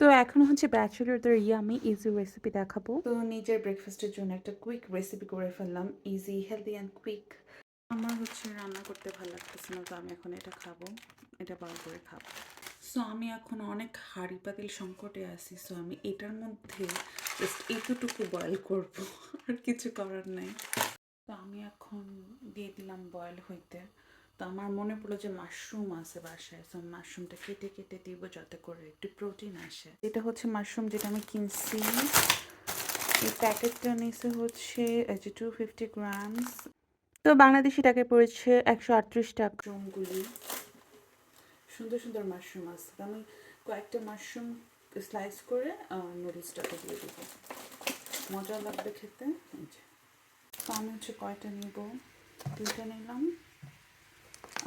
তো এখন হচ্ছে ব্যাচেলরদের ইয়ামি ইজি রেসিপি দেখাবো। তো নিজের ব্রেকফাস্টের জন্য একটা কুইক রেসিপি করে ফেললাম ইজি হেলদি অ্যান্ড কুইক আমার হচ্ছে রান্না করতে ভালো লাগতেছে না, তো আমি এখন এটা খাব, এটা বার করে খাব। সো আমি এখন অনেক হাড়ি পাতিল সংকটে আছি সো আমি এটার মধ্যে জাস্ট এতটুকু বয়েল করব, আর কিছু করার নেই। তো আমি এখন দিয়ে দিলাম বয়েল হইতে। তো আমার মনে পড়ল যে মাশরুম আছে বাসায়। সো মাশরুমটা কেটে কেটে দিব যাতে করে একটু প্রোটিন আসে। এটা হচ্ছে মাশরুম যেটা আমি কিনছি। এই প্যাকেটটা নিচে হচ্ছে যে টু ফিফটি গ্রামস তো বাংলাদেশি টাকায় পড়েছে একশো আটত্রিশ টাকা। মাশরুমগুলি সুন্দর সুন্দর মাশরুম আছে। তো আমি কয়েকটা মাশরুম স্লাইস করে নুডলসটাকে দিয়ে দেবো। মজা লাগবে খেতে। তো আমি হচ্ছে কয়টা নিব? দুইটা নিলাম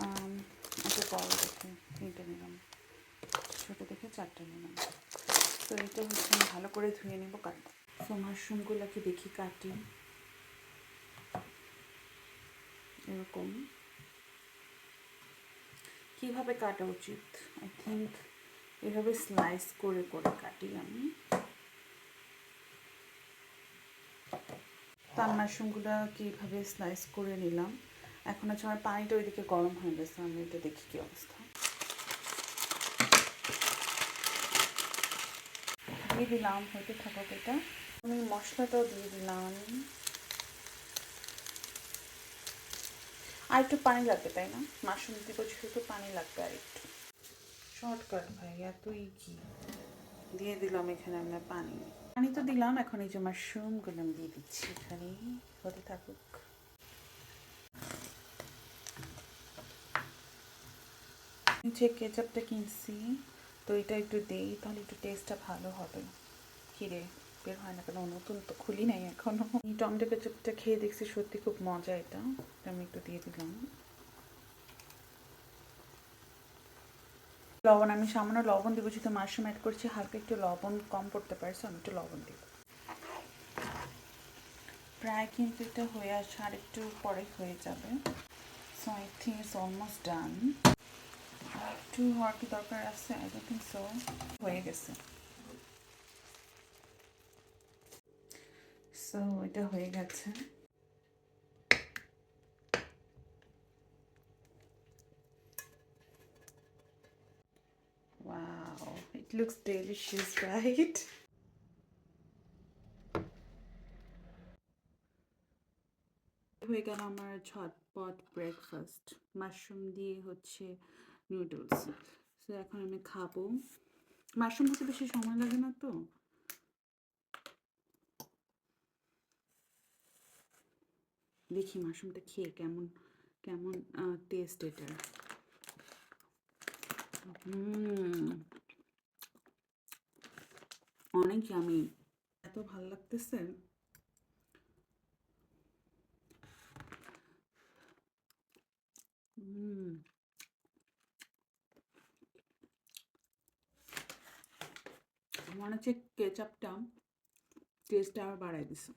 আম, একটা বড় দেখে তিনটে নিলাম ছোটো দেখে চারটে নিলাম। তো এটা হচ্ছে আমি ভালো করে ধুয়ে নেব কাট তো মাশরুমগুলোকে দেখি কাটি। এরকম। কীভাবে কাটা উচিত? আই থিঙ্ক এভাবে স্লাইস করে করে কাটি আমি। তার মাশরুমগুলো কীভাবে স্লাইস করে নিলাম। এখন হচ্ছে আমার পানিটা ওইদিকে গরম হয়ে গেছে। আমি এটা দেখি কী অবস্থা। দিয়ে দিলাম হইতে থাকুক এটা। আমি মশলাটাও দিয়ে দিলাম। আর একটু পানি লাগবে তাই না? মাশরুম দিব যেহেতু পানি লাগবে আর একটু। শর্টকাট ভাই এতই কি? দিয়ে দিলাম এখানে আমরা পানি। পানি তো দিলাম এখন এই যে মাশরুমগুলো আমি দিয়ে দিচ্ছি এখানে হতে থাকুক। যে কেচাপটা কিনছি তো এটা একটু দেই, তাহলে একটু টেস্টটা ভালো হবে। কিরে বের হয় না কেন নতুন তো খুলি নাই এখনও। এই টমেটো কেচাপটা খেয়ে দেখছি সত্যি খুব মজা এটা। আমি একটু দিয়ে দিলাম। লবণ, আমি সামান্য লবণ দেবো, যেহেতু মাশরুম অ্যাড করছি, হালকা একটু লবণ কম পড়তে পারছে আমি একটু লবণ দেব। প্রায় কিন্তু এটা হয়ে আসে আর একটু পরে হয়ে যাবে। So I think it's almost done একটু হওয়ার দরকার আছে আই ডোন্ট থিঙ্ক সো হয়ে গেছে সো এটা হয়ে গেছে। Wow, it looks delicious, right? হয়ে গেল আমার ঝটপট ব্রেকফাস্ট মাশরুম দিয়ে হচ্ছে নুডলস সো এখন আমি খাব। মাশরুম হতে বেশি সময় লাগে না তো? দেখি মাশরুমটা খেয়ে কেমন কেমন টেস্ট হুম। অনেক আমি এত ভালো লাগতেছে। হুম। মনে হচ্ছে কেচাপটা টেস্টটা আবার বাড়াই দিছে।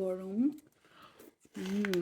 গরম। হুম